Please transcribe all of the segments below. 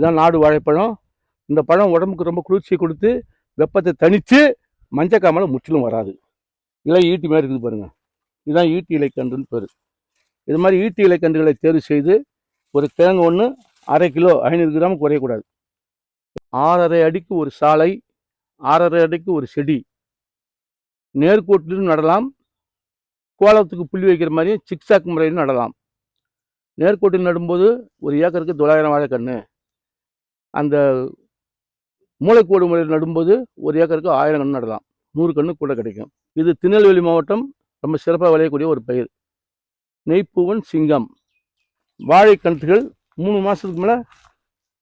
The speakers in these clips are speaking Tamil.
இதான் நாடு வாழைப்பழம். இந்த பழம் உடம்புக்கு ரொம்ப குளிர்ச்சி கொடுத்து வெப்பத்தை தணித்து மஞ்சக்காமலை முற்றிலும் வராது. இலை ஈட்டி மாதிரி இருக்குது பாருங்கள் இதுதான் ஈட்டி இலைக்கன்றுன்னு பேர். இது மாதிரி ஈட்டி இலைக்கன்றுகளை தேர்வு செய்து ஒரு கிழங்கு ஒன்று அரை கிலோ ஐநூறு கிராம் குறையக்கூடாது. ஆறரை அடிக்கு ஒரு சாலை ஆறரை அடிக்கு ஒரு செடி. நேர்கோட்டிலும் நடலாம். கோலத்துக்கு புள்ளி வைக்கிற மாதிரியும் சிக்ஸாக் முறையிலும் நடலாம். நேர்கோட்டில் நடும்போது ஒரு ஏக்கருக்கு தொள்ளாயிரம் வாழைக்கன்று அந்த மூளைக்கோடு முறையில் நடும்போது ஒரு ஏக்கருக்கு ஆயிரம் கன்று நடலாம். நூறு கன்று கூட கிடைக்கும். இது திருநெல்வேலி மாவட்டம் ரொம்ப சிறப்பாக விளையக்கூடிய ஒரு பயிர். நெய்ப்பூவன் சிங்கம். வாழைக்கன்றுகள் மூணு மாதத்துக்கு மேலே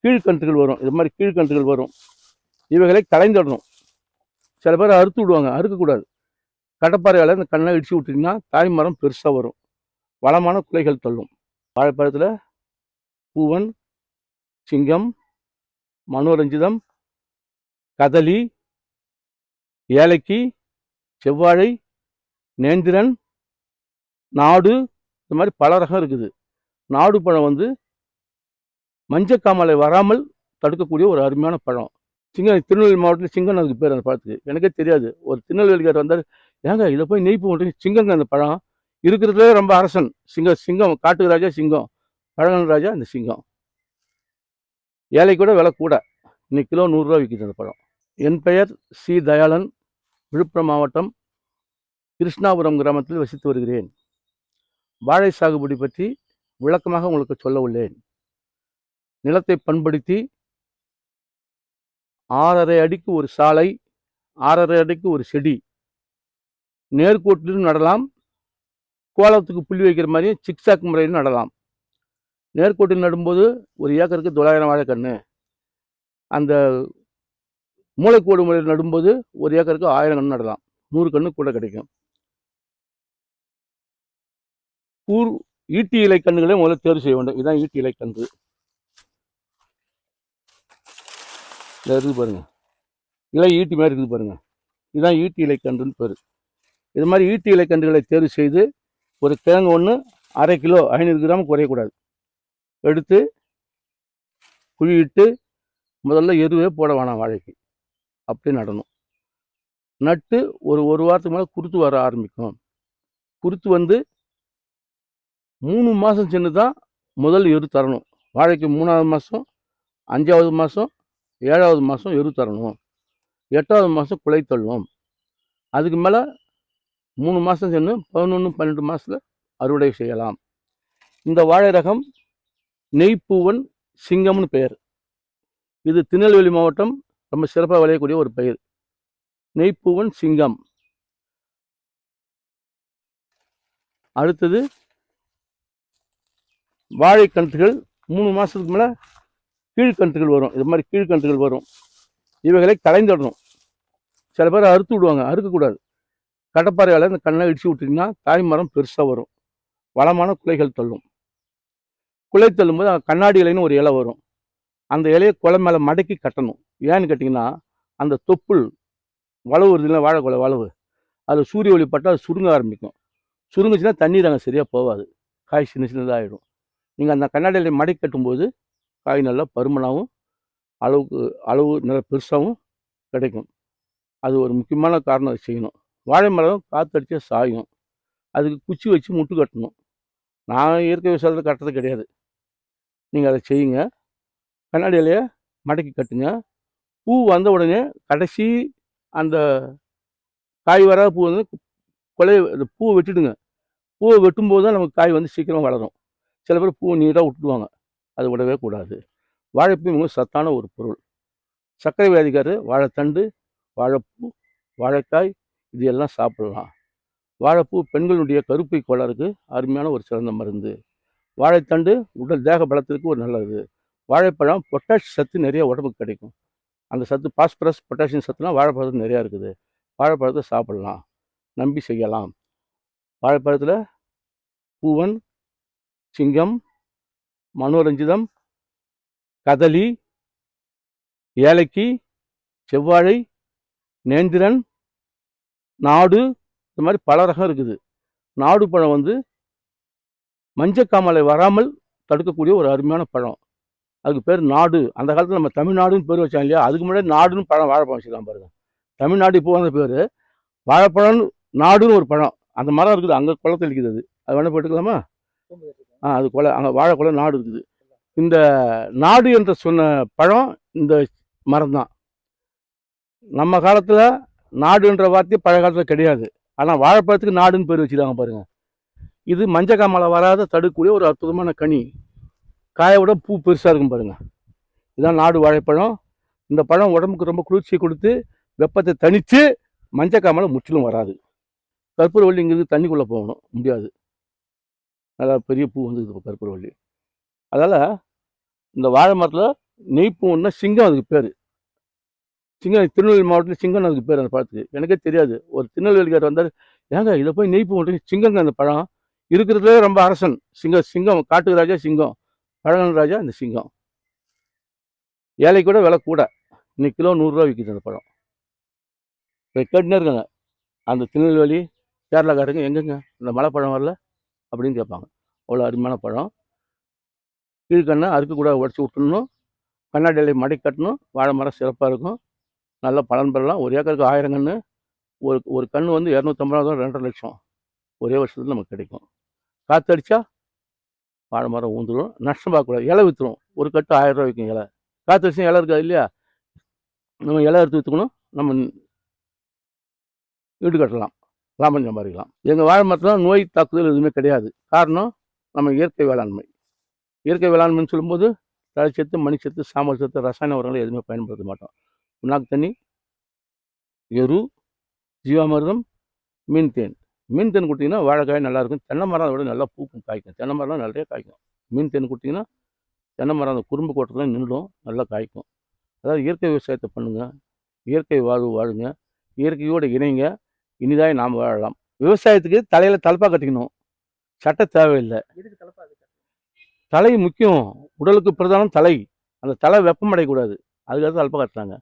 கீழ்கன்றுகள் வரும். இது மாதிரி கீழ்கன்றுகள் வரும். இவைகளை களைந்துடணும். சில பேர் அறுத்து விடுவாங்க. அறுக்கக்கூடாது. கடப்பாறையால் இந்த கண்ணை இடித்து விட்டிங்கன்னா தாய் மரம் பெருசாக வரும். வளமான குலைகள் தள்ளும். வாழைப்பழத்தில் பூவன் சிங்கம் மனோரஞ்சிதம் கதலி ஏலக்கி செவ்வாழை நேந்திரன் நாடு இந்த மாதிரி பல ரகம் இருக்குது. நாடு பழம் வந்து மஞ்சக்காமலை வராமல் தடுக்கக்கூடிய ஒரு அருமையான பழம். சிங்கம் திருநெல்வேலி மாவட்டத்தில் சிங்கம் அதுக்கு பேர் அந்த பழத்துக்கு. எனக்கே தெரியாது. ஒரு திருநெல்வேலிக்கார் வந்தார் ஏங்க இதை போய் நெய் போட்டு சிங்கங்க அந்த பழம்? இருக்கிறதுலே ரொம்ப அரசன். சிங்கம் சிங்கம் காட்டுக்கு ராஜா சிங்கம் பழகன் ராஜா இந்த சிங்கம். ஏழை கூட விலை கூட. இன்னைக்கு கிலோ நூறுரூவா விற்கிது அந்த பழம். என் பெயர் சி. தயாளன். விழுப்புரம் மாவட்டம் கிருஷ்ணாபுரம் கிராமத்தில் வசித்து வருகிறேன். வாழை சாகுபடி பற்றி விளக்கமாக உங்களுக்கு சொல்ல உள்ளேன். நிலத்தை பண்படுத்தி ஆறரை அடிக்கு ஒரு சாலை ஆறரை அடிக்கு ஒரு செடி. நேர்கோட்டிலும் நடலாம். கோலத்துக்கு புள்ளி வைக்கிற மாதிரியும் சிக்ஸாக் முறையிலும் நடலாம். நேர்கோட்டில் நடும்போது ஒரு ஏக்கருக்கு தொள்ளாயிரம் வாழைக்கன்று அந்த மூளைக்கோடு முறையில் நடும்போது ஒரு ஏக்கருக்கு ஆயிரம் கன்று நடலாம். நூறு கன்று கூட கிடைக்கும். கூர் ஈட்டி இலை கன்றுகளை முதல்ல தேர்வு செய்ய வேண்டும். இதுதான் ஈட்டி இலை கன்று. இதில் இருக்குது பாருங்க. இலை ஈட்டி மாதிரி இருக்குது பாருங்க. இதுதான் ஈட்டி இலை கன்றுன்னு பேர். இது மாதிரி ஈட்டி இலை கன்றுகளை தேர்வு செய்து ஒரு கிழங்கு ஒன்று அரை கிலோ ஐநூறு கிராம் குறையக்கூடாது. எடுத்து குழியிட்டு முதல்ல எருவே போட வேணாம் வாழைக்கு. அப்படி நடணும். நட்டு ஒரு ஒரு வாரத்துக்கு மேலே குருத்து வர ஆரம்பிக்கும். குருத்து வந்து மூணு மாதம் சென்று தான் முதல் எரு தரணும். வாழைக்கு மூணாவது மாதம் அஞ்சாவது மாதம் ஏழாவது மாதம் எரு தரணும். எட்டாவது மாதம் குலை தள்ளணும் அதுக்கு மேலே மூணு மாதம் சென்று பதினொன்று பன்னெண்டு மாதத்தில் அறுவடை செய்யலாம். இந்த வாழை ரகம் நெய்ப்பூவன் சிங்கம்னு பெயர். இது திருநெல்வேலி மாவட்டம் ரொம்ப சிறப்பாக விளையக்கூடிய ஒரு பயிர். நெய்ப்பூவன் சிங்கம். அடுத்தது வாழைக்கன்றுகள் மூணு மாதத்துக்கு மேலே கீழ்கன்றுகள் வரும். இது மாதிரி கீழ்கன்றுகள் வரும். இவைகளை களைந்துடணும். சில பேர் அறுத்து விடுவாங்க அறுக்கக்கூடாது. கடப்பாறையால் இந்த கண்ணை இடித்து விட்டிங்கன்னா தாய்மரம் பெருசாக வரும். வளமான குலைகள் தள்ளும். குலை தள்ளும்போது கண்ணாடி இலைன்னு ஒரு இலை வரும். அந்த இலையை குலை மேலே மடக்கி கட்டணும். ஏன்னு கேட்டிங்கன்னா அந்த தொப்புள் வளவு வருதுல வாழைக்குலை வளவு அது சூரிய ஒளி பட்டால் அது சுருங்க ஆரம்பிக்கும். சுருங்குச்சுன்னா தண்ணீர் அங்கே சரியாக போகாது. காய் சின்ன சின்னதாகிடும் நீங்கள் அந்த கண்ணாடி இலையை மடக்கி கட்டும்போது காய் நல்லா பருமனாகவும் அளவுக்கு அளவு நல்ல பெருசாகவும் கிடைக்கும். அது ஒரு முக்கியமான காரணம் அதை செய்யணும். வாழை மரம் காற்றடிச்சா சாயும். அதுக்கு குச்சி வச்சு முட்டு கட்டணும். நான் இயற்கை விவசாயத்தில் கட்டுறது கிடையாது. நீங்கள் அதை செய்யுங்க. கண்ணாடி இலையை மடக்கி கட்டுங்க. பூ வந்த உடனே கடைசி அந்த காய் வராத பூ வந்து கொலைய இந்த பூவை வெட்டிடுங்க. பூவை வெட்டும்போது தான் நமக்கு காய் வந்து சீக்கிரம் வளரும். சில பேர் பூ நீட்டாக விட்டுடுவாங்க அது விடவே கூடாது. வாழைப்பூ மிகவும் சத்தான ஒரு பொருள். சர்க்கரை வியாதிக்காரர் வாழைத்தண்டு வாழைப்பூ வாழைக்காய் இது எல்லாம் சாப்பிடலாம். வாழைப்பூ பெண்களுடைய கருப்பை கோளாறுக்கு அருமையான ஒரு சிறந்த மருந்து. வாழைத்தண்டு உடல் தேக பலத்திற்கு ஒரு நல்லது. வாழைப்பழம் பொட்டாஷ் சத்து நிறைய உடம்புக்கு கிடைக்கும். அந்த சத்து பாஸ்பரஸ் பொட்டாசியம் சத்துலாம் வாழைப்பழத்தில் நிறையா இருக்குது. வாழைப்பழத்தை சாப்பிடலாம். நம்பி செய்யலாம். வாழைப்பழத்தில் பூவன் சிங்கம் மனோரஞ்சிதம் கதலி ஏலக்கி செவ்வாழை நேந்திரன் நாடு இந்த மாதிரி பல ரகம் இருக்குது. நாடு பழம் வந்து மஞ்சக்காமலை வராமல் தடுக்கக்கூடிய ஒரு அருமையான பழம். அதுக்கு பேர் நாடு. அந்த காலத்தில் நம்ம தமிழ்நாடுன்னு பேர் வச்சாங்க இல்லையா? அதுக்கு முன்னாடி நாடுன்னு பழம் வாழைப்பழம் வச்சுக்கலாம் பாருங்க. தமிழ்நாடு இப்போ வந்த பேர் வாழைப்பழம்னு நாடுன்னு ஒரு பழம். அந்த மரம் இருக்குது. அங்கே குளத்தில் இருக்குது அது. அது வேணா போட்டுக்கலாமா? ஆ அது கொலை அங்கே வாழைக்குலை நாடு இருக்குது. இந்த நாடு என்று சொன்ன பழம் இந்த மரம் தான் நம்ம காலத்தில் நாடுன்ற வார்த்தை பழைய காலத்தில் கிடையாது. ஆனால் வாழைப்பழத்துக்கு நாடுன்னு பேர் வச்சுருக்காங்க பாருங்க. இது மஞ்சள் காமலை வராத தடுக்கக்கூடிய ஒரு அற்புதமான கனி. காயோட விட பூ பெருசாக இருக்கும் பாருங்கள் இதுதான் நாடு வாழைப்பழம். இந்த பழம் உடம்புக்கு ரொம்ப குளிர்ச்சியை கொடுத்து வெப்பத்தை தணித்து மஞ்சள் காமலை முற்றிலும் வராது. கற்பூரவள்ளிங்கிறது தண்ணிக்குள்ளே போகணும். முடியாது. நல்லா பெரிய பூ வந்துருக்குது இப்போ கற்பூரவள்ளி அதால் இந்த வாழை மரத்தில் நெய்ப்பூன்னா சிங்கம் அதுக்கு பேர். சிங்கம் திருநெல்வேலி மாவட்டத்தில் சிங்கம் அதுக்கு பேர் அந்த பழத்துக்கு. எனக்கே தெரியாது. ஒரு திருநெல்வேலிக்கார் வந்தார் ஏங்க இதை போய் நெய்ப்பூ பண்ணுறீங்க சிங்கங்க அந்த பழம்? இருக்கிறதுலே ரொம்ப அரசன். சிங்கம் சிங்கம் காட்டுக்கு ராஜா சிங்கம். பழகன் ராஜா இந்த சிங்கம். ஏழை கூட விலை கூட இன்னைக்கு கிலோ நூறுரூவா விற்கிது அந்த பழம். இப்போ கேட்டுனே இருக்காங்க. அந்த திருநெல்வேலி கேரளாக்காரங்க எங்கெங்க? இந்த மலைப்பழம் வரல? அப்படின்னு கேட்பாங்க. அவ்வளோ அருமையான பழம். கீழ்கண்ணை அறுக்க கூட உடச்சி விட்டுணும் கண்ணாடியில மடை கட்டணும். வாழை மரம் சிறப்பாக இருக்கும். நல்ல பலன் பெறலாம். ஒரு ஏக்கருக்கு ஆயிரம் கன்று ஒரு ஒரு கன்று வந்து இரநூத்தம்பது ரெண்டரை லட்சம். ஒரே வருஷத்தில் நமக்கு கிடைக்கும். காற்றடிச்சா வாழை மரம் ஊந்துடும் நஷ்டம் பார்க்கக்கூடாது. இலை விற்றுரும் ஒரு கட்டு ஆயிரம் ரூபா விற்கும் இலை. காற்றடிச்சா இலை இருக்காது இல்லையா? நம்ம இலை எடுத்து விற்றுக்கணும் நம்ம வீடு கட்டலாம். லாபம் சம்பாதிக்கலாம். எங்கள் வாழை மரத்தில் நோய் தாக்குதல் எதுவுமே கிடையாது. காரணம் நம்ம இயற்கை வேளாண்மை. இயற்கை வேளாண்மைன்னு சொல்லும்போது தழைச்சத்து மணிச்சத்து சாம்பல் சத்து ரசாயன உரங்களை எதுவுமே பயன்படுத்த மாட்டோம். புண்ணாக்கு தண்ணி எரு ஜீவாமிர்தம் மீன் தேன். மீன் தேன் கொடுத்தீங்கன்னா வாழைக்காய் நல்லா இருக்கும் தென்னை மரம் அதை விட நல்லா பூக்கும் காய்க்கும். தென்னை மரம்லாம் நிறைய காய்க்கும். மீன் தேன் கொடுத்தீங்கன்னா தென்னை மரம் அந்த குறும்பு கோட்டத்தில் நின்றுடும் நல்லா காய்க்கும். அதாவது இயற்கை விவசாயத்தை பண்ணுங்க. இயற்கை வாழ்வு வாழுங்க. இயற்கையோடு இணைங்க. இனிதாய் நாம் வாழலாம். விவசாயத்துக்கு தலையில் தலப்பா கட்டிக்கணும். சட்டை தேவையில்லை. தலை முக்கியம். உடலுக்கு பிரதானம் தலை. அந்த தலை வெப்பம் அடையக்கூடாது. அதுக்காக தலப்பா கட்டுறாங்க.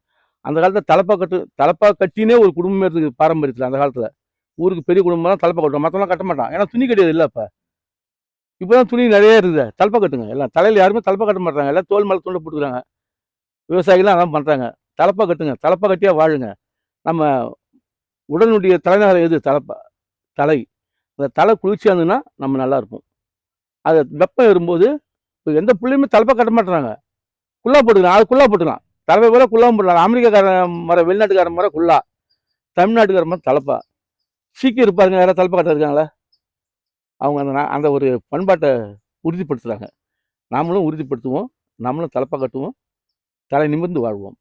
அந்த காலத்தில் தலப்பா கட்டு தலப்பா கட்டினே ஒரு குடும்பம் இருக்குது பாரம்பரியத்தில் அந்த காலத்தில். ஊருக்கு பெரிய குடும்பம் தான் கட்டுவோம் மற்றவங்களாம் கட்ட மாட்டான் ஏன்னா துணி கிடையாது இல்லை இப்போ இப்போ தான் துணி நிறைய இருக்குது. தலைப்பை கட்டுங்க. எல்லாம் தலையில் யாருமே தலைப்பை கட்ட மாட்டாங்க. எல்லாம் தோல் மேலே துண்டை போட்டுக்கிறாங்க. விவசாயிகள்லாம் அதான் பண்ணுறாங்க தலைப்பை கட்டுங்க. தலைப்பை கட்டியாக வாழுங்க. நம்ம உடலுடைய தலைநகரம் எது? தலைப்பை தலை. அந்த தலை குளிர்ச்சியாக இருந்ததுன்னா நம்ம நல்லா இருப்போம். அது வெப்பம் வரும்போது இப்போ எந்த பிள்ளையுமே தலைப்பா கட்ட மாட்டுறாங்க. குள்ளா போட்டுக்கலாம் அது குல்லா போட்டுக்கலாம். தலைப்பை போல குள்ளாவும் போடலாம் அமெரிக்காக்காரன் மர வெளிநாட்டுக்காரன் மர குல்லா. தமிழ்நாட்டுக்காரன் மரம் தலைப்பா. சீக்கியம் இருப்பாருங்க. யாராவது தலைப்பா இருக்காங்களா? அவங்க அந்த அந்த ஒரு பண்பாட்டை உறுதிப்படுத்துகிறாங்க நாமளும் உறுதிப்படுத்துவோம். நம்மளும் தலைப்பா கட்டுவோம். தலை நிமிர்ந்து வாழ்வோம்.